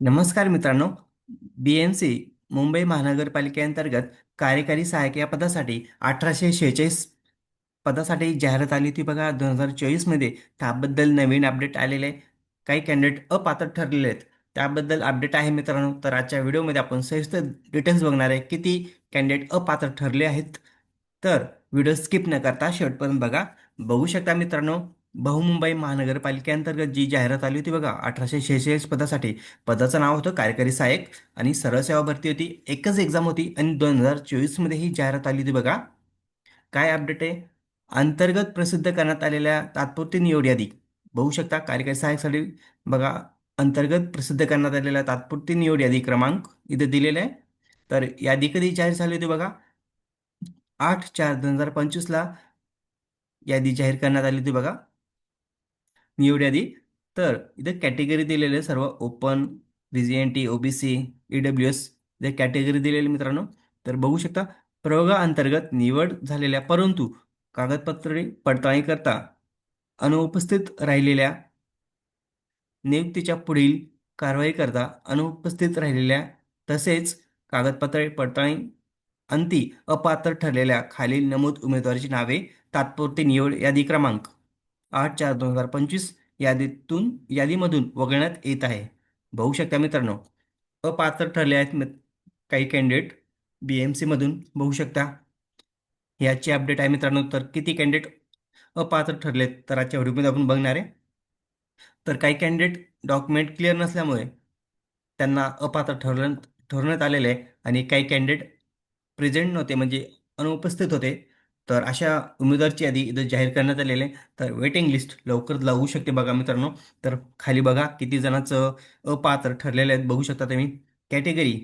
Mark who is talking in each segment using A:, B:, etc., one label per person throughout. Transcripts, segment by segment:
A: नमस्कार मित्रांनो. B M C Mumbai महानगरपालिकेअंतर्गत कार्यकारी सहाय्यक या पदासाठी अठराशे शेहेचाळीस पदासाठी जाहिरात आली होती बघा. दोन हजार चोवीसमध्ये त्याबद्दल नवीन अपडेट आलेले आहे काही कॅन्डिडेट अपात्र ठरलेले आहेत. त्याबद्दल अपडेट आहे मित्रांनो. तर आजच्या व्हिडिओमध्ये आपण सविस्तर डिटेल्स बघणार आहे किती कॅन्डिडेट अपात्र ठरले आहेत. तर व्हिडिओ स्किप न करता शेवटपर्यंत बघा. बघू शकता मित्रांनो. बहुमुंबई महानगरपालिकेअंतर्गत जी जाहिरात आली होती बघा अठराशे शेहेचाळीस पदासाठी. पदाचं नाव होतं कार्यकारी सहाय्यक आणि सरळ सेवा भरती होती. एकच एक्झाम होती आणि दोन हजार चोवीसमध्ये ही जाहिरात आली होती बघा. काय अपडेट आहे? अंतर्गत प्रसिद्ध करण्यात आलेल्या तात्पुरती निवड यादी. बघू शकता कार्यकारी सहाय्यकसाठी बघा अंतर्गत प्रसिद्ध करण्यात आलेल्या तात्पुरती निवड यादी क्रमांक इथे दिलेला आहे. तर यादी कधी जाहीर झाली होती बघा? आठ चार दोन हजार पंचवीसला यादी जाहीर करण्यात आली होती बघा. निवड यादी तर इथं कॅटेगरी दिलेले सर्व ओपन टी ओबीसी ईडब्ल्यू एस जे कॅटेगरी दिलेली मित्रांनो. तर बघू शकता प्रयोगाअंतर्गत निवड झालेल्या परंतु कागदपत्रे पडताळणी करता अनुपस्थित राहिलेल्या नियुक्तीच्या पुढील कारवाई करता अनुपस्थित राहिलेल्या तसेच कागदपत्रे पडताळणी अंती अपात्र ठरलेल्या खालील नमूद उमेदवाराची नावे तात्पुरती निवड यादी क्रमांक. आठ चार दोन हजार पंचवीस यादीतून यादीमधून वगळण्यात येत आहे. बघू शकता मित्रांनो अपात्र ठरले आहेत काही कॅन्डिडेट बी एम सीमधून बघू शकता. याची अपडेट आहे मित्रांनो तर किती कॅन्डिडेट अपात्र ठरलेत तर आजच्या व्हिडिओमध्ये आपण बघणार आहे. तर काही कॅन्डिडेट डॉक्युमेंट क्लिअर नसल्यामुळे त्यांना अपात्र ठरवण्यात ठरवण्यात आलेले आहे आणि काही कॅन्डिडेट प्रेझेंट नव्हते म्हणजे अनुपस्थित होते. तर अशा उमेदवारची यादी इथं जाहीर करण्यात आलेली आहे. तर वेटिंग लिस्ट लवकर लागू शकते बघा मित्रांनो. तर खाली बघा किती जणांचं अपात्र ठरलेले आहेत बघू शकता तुम्ही. Category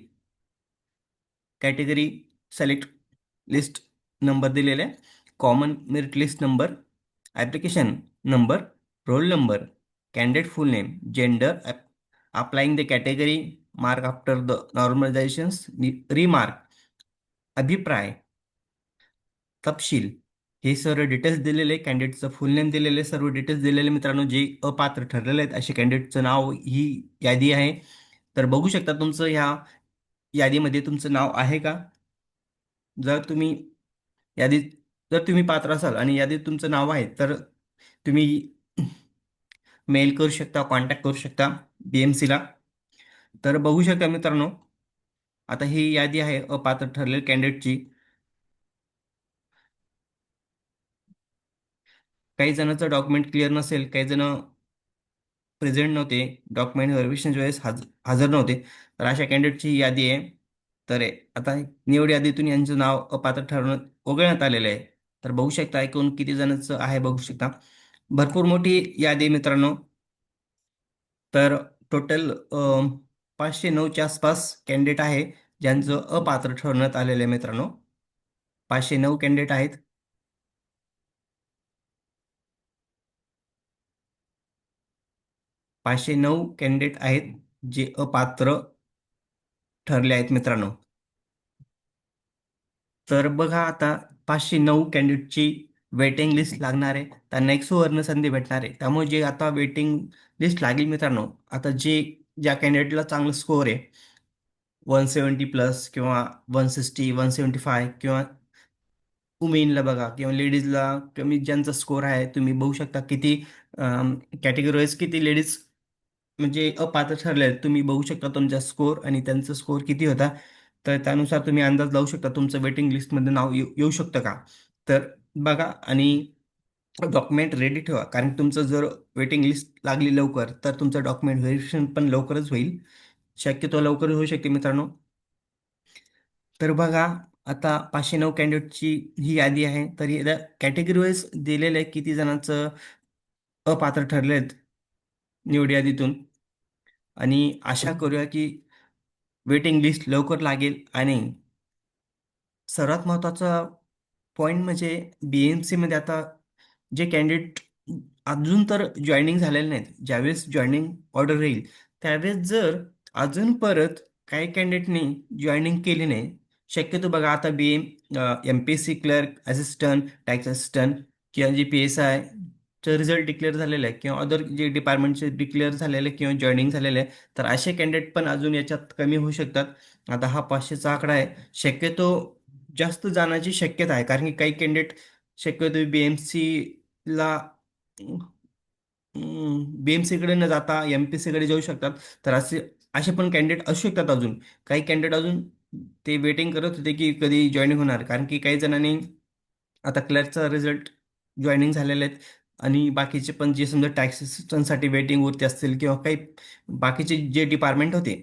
A: category select list number दिलेले आहे. Common merit list number application number roll number candidate full name gender applying the category mark after the normalizations remark अभिप्राय तपशील. हे सर्व डिटेल्स दिलेले कॅन्डिडेटचं फुल नेम दिलेले सर्व डिटेल्स दिलेले मित्रांनो जे अपात्र ठरलेले आहेत असे कॅन्डिडेटचं नाव ही यादी आहे. तर बघू शकता तुमचं ह्या यादीमध्ये तुमचं नाव आहे का? जर तुम्ही यादीत जर तुम्ही पात्र असाल आणि यादीत तुमचं नाव आहे तर तुम्ही मेल करू शकता कॉन्टॅक्ट करू शकता बी एम सीला तर बघू शकता मित्रांनो आता ही यादी आहे अपात्र ठरलेल्या कॅन्डिडेटची काही जणांचं डॉक्युमेंट क्लिअर नसेल काही जण प्रेझेंट नव्हते डॉक्युमेंट व्हेरिफिकेशनच्या वेळेस हज हजर नव्हते. तर अशा कॅन्डिडेटची यादी आहे. तर आता निवड यादीतून यांचं नाव अपात्र ठरवण्यात वगळण्यात आलेलं आहे. तर बघू शकता ऐकून किती जणांचं आहे बघू शकता. भरपूर मोठी यादी मित्रांनो. तर टोटल पाचशे नऊच्या आसपास कॅन्डिडेट आहे ज्यांचं अपात्र ठरवण्यात आलेलं आहे मित्रांनो. पाचशे नऊ कॅन्डिडेट आहेत. पाचशे नऊ कॅन्डिडेट आहेत जे अपात्र ठरले आहेत मित्रांनो. तर बघा आता पाचशे नऊ कॅन्डिडेटची वेटिंग लिस्ट लागणार आहे. त्यांना एक सुवर्ण संधी भेटणार आहे. त्यामुळे जे आता वेटिंग लिस्ट लागेल मित्रांनो आता जे ज्या कॅन्डिडेटला चांगला स्कोअर आहे वन सेवन्टी प्लस किंवा one sixty one seventy five किंवा वुमेनला बघा किंवा लेडीजला कमी ज्यांचा स्कोअर आहे तुम्ही बघू शकता किती कॅटेगरी वाईज किती लेडीज म्हणजे अपात्र ठरले आहेत तुम्ही बघू शकता तुमचा स्कोअर आणि त्यांचा स्कोअर किती होता. तर त्यानुसार तुम्ही अंदाज लावू शकता तुमचं वेटिंग लिस्टमध्ये नाव येऊ येऊ शकतं का? तर बघा आणि डॉक्युमेंट रेडी ठेवा. कारण तुमचं जर वेटिंग लिस्ट लागली लवकर तर तुमचं डॉक्युमेंट व्हेरिफिकेशन पण लवकरच होईल. शक्यतो लवकर होऊ शकते मित्रांनो. तर बघा आता पाचशे नऊ कॅन्डिडेटची ही यादी आहे. तर याला कॅटेगरी वाईज दिलेलं आहे किती जणांचं अपात्र ठरले आहेत निवड यादीतून आणि आशा करूया की वेटिंग लिस्ट लवकर लागेल आणि सर्वात महत्त्वाचा पॉईंट म्हणजे बी एम सीमध्ये आता जे कॅन्डिडेट अजून तर जॉईनिंग झालेले नाहीत. ज्यावेळेस जॉईनिंग ऑर्डर येईल त्यावेळेस जर अजून परत काही कॅन्डिडेटनी जॉईनिंग केली नाही शक्यतो बघा आता B M M P S C clerk assistant tax assistant किंवा जी पी एस आय चे रिझल्ट डिक्लेअर झालेले आहे किंवा अदर जे डिपार्टमेंटचे डिक्लेअर झालेले किंवा जॉईनिंग झालेले आहे तर असे कॅन्डिडेट पण अजून याच्यात कमी होऊ शकतात. आता हा पाचशेचा आकडा आहे. शक्यतो जास्त जाण्याची शक्यता आहे कारण की काही कॅन्डिडेट शक्यतो बी एम सीला बी एम सीकडे न जाता एम पी सीकडे जाऊ शकतात. तर असे असे पण कॅन्डिडेट असू शकतात अजून. काही कॅन्डिडेट अजून ते वेटिंग करत होते की कधी जॉईनिंग होणार. कारण की काही जणांनी आता क्लर्कचा रिझल्ट जॉईनिंग झालेले आहेत. आणि बाकीचे पण जे समजा टॅक्स असिस्टंटसाठी वेटिंगवरती असतील किंवा काही बाकीचे जे डिपार्टमेंट होते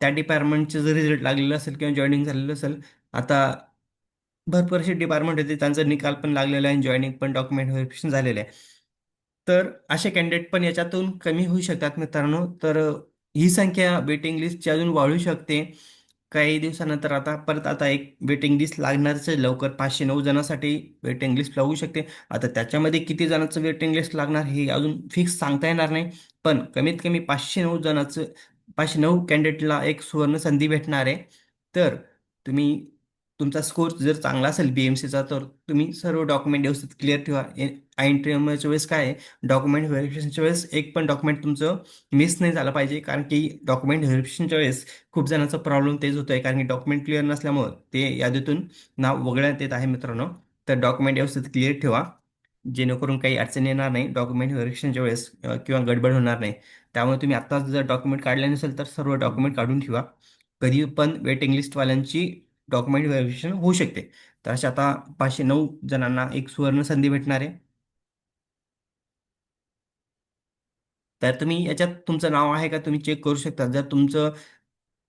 A: त्या डिपार्टमेंटचे जर रिझल्ट लागलेलं असेल किंवा जॉईनिंग झालेलं असेल आता भरपूर असे डिपार्टमेंट होते त्यांचा निकाल पण लागलेला आहे जॉईनिंग पण डॉक्युमेंट व्हेरिफिकेशन झालेलं आहे. तर असे कॅन्डिडेट पण याच्यातून कमी होऊ शकतात मित्रांनो. तर ही संख्या वेटिंग लिस्टची अजून वाढू शकते. काही दिवसानंतर आता परत आता एक वेटिंग लिस्ट लागणारच आहे. लवकर पाचशे नऊ जणांसाठी वेटिंग लिस्ट लागू शकते. आता त्याच्यामध्ये किती जणांचं वेटिंग लिस्ट लागणार हे अजून फिक्स सांगता येणार नाही. पण कमीत कमी पाचशे नऊ जणांचं पाचशे नऊ कॅन्डिडेटला एक सुवर्ण संधी भेटणार आहे. तर तुम्ही तुमचा स्कोर जर चांगला असेल बी एम सीचा तर तुम्ही सर्व डॉक्युमेंट व्यवस्थित क्लिअर ठेवा. आय इंटरव्ह्यूच्या वेळेस काय डॉक्युमेंट व्हेरिफिकेशनच्या वेळेस एक पण डॉक्युमेंट तुमचं मिस नाही झालं पाहिजे. कारण की डॉक्युमेंट व्हेरिफिकेशनच्या वेळेस खूप जणांचा प्रॉब्लेम तेच होतो आहे कारण की डॉक्युमेंट क्लिअर नसल्यामुळं ते यादीतून नाव वगळण्यात येत आहे मित्रांनो. तर डॉक्युमेंट व्यवस्थित क्लिअर ठेवा. जेणेकरून काही अडचण येणार नाही. डॉक्युमेंट व्हेरिफिकेशनच्या वेळेस किंवा गडबड होणार नाही. त्यामुळे तुम्ही आत्ताच जर डॉक्युमेंट काढले नसेल तर सर्व डॉक्युमेंट काढून ठेवा. कधी पण वेटिंग लिस्टवाल्यांची डॉक्युमेंट व्हेरिफिकेशन होऊ शकते. तर अशा आता पाचशे नऊ जणांना एक सुवर्ण संधी भेटणार आहे. तर तुम्ही याच्यात तुमचं नाव आहे का तुम्ही चेक करू शकता. जर तुमचं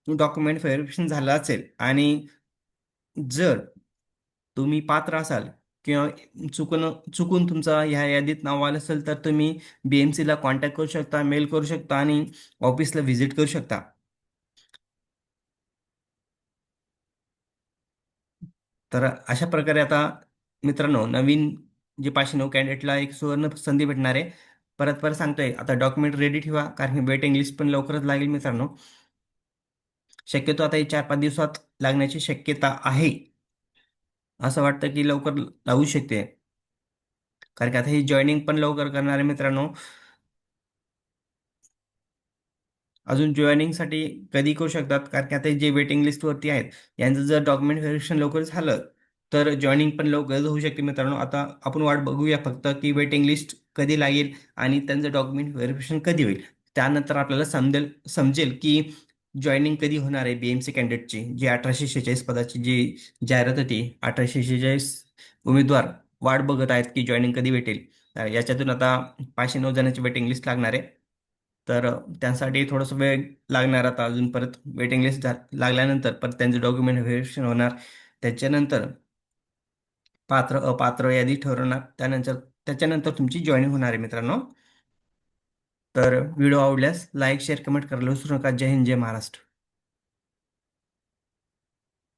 A: डॉक्युमेंट व्हेरिफिकेशन झालं असेल आणि जर तुम्ही पात्र असाल किंवा चुकून चुकून तुमचा ह्या यादीत नाव आलं असेल तर तुम्ही बी एम सीला कॉन्टॅक्ट करू शकता मेल करू शकता आणि ऑफिसला व्हिजिट करू शकता. तर अशा प्रकारे आता मित्रांनो नवीन जे पाचशे नऊ कॅन्डिडेटला एक सुवर्ण संधी भेटणार आहे. परत परत सांगतोय आता डॉक्युमेंट रेडी ठेवा कारण की वेटिंग लिस्ट पण लवकरच लागेल मित्रांनो. शक्यतो आता हे चार पाच दिवसात लागण्याची शक्यता आहे. असं वाटतं की लवकर लागू शकते. कारण की आता ही जॉईनिंग पण लवकर करणार आहे मित्रांनो. अजून जॉईनिंगसाठी कधी करू शकतात? कारण की आता जे वेटिंग लिस्टवरती आहेत यांचं जर डॉक्युमेंट व्हेरिफिकेशन लवकर झालं तर जॉईनिंग पण लवकर होऊ शकते मित्रांनो. आता आपण वाट बघूया फक्त की वेटिंग लिस्ट कधी लागेल आणि त्यांचं डॉक्युमेंट व्हेरिफिकेशन कधी होईल. त्यानंतर आपल्याला समजेल समजेल की जॉईनिंग कधी होणार आहे बी एम सी कॅन्डिडेटची जी अठराशे शेहेचाळीस पदाची जी जाहिरात होती अठराशे शेहेचाळीस उमेदवार वाट बघत आहेत की जॉईनिंग कधी भेटेल. याच्यातून आता पाचशे नऊ जणांची वेटिंग लिस्ट लागणार आहे. तर त्यासाठी थोडंसं वेळ लागणार आता अजून परत वेटिंग लिस्ट लागल्यानंतर परत त्यांचं डॉक्युमेंट व्हेरिफिकेशन होणार. त्याच्यानंतर पात्र अपात्र यादी ठरवणार. त्यानंतर त्याच्यानंतर तुमची जॉईनिंग होणार आहे मित्रांनो. तर व्हिडिओ आवडल्यास लाईक शेअर कमेंट करायला विसरू नका. जय हिंद जय महाराष्ट्र.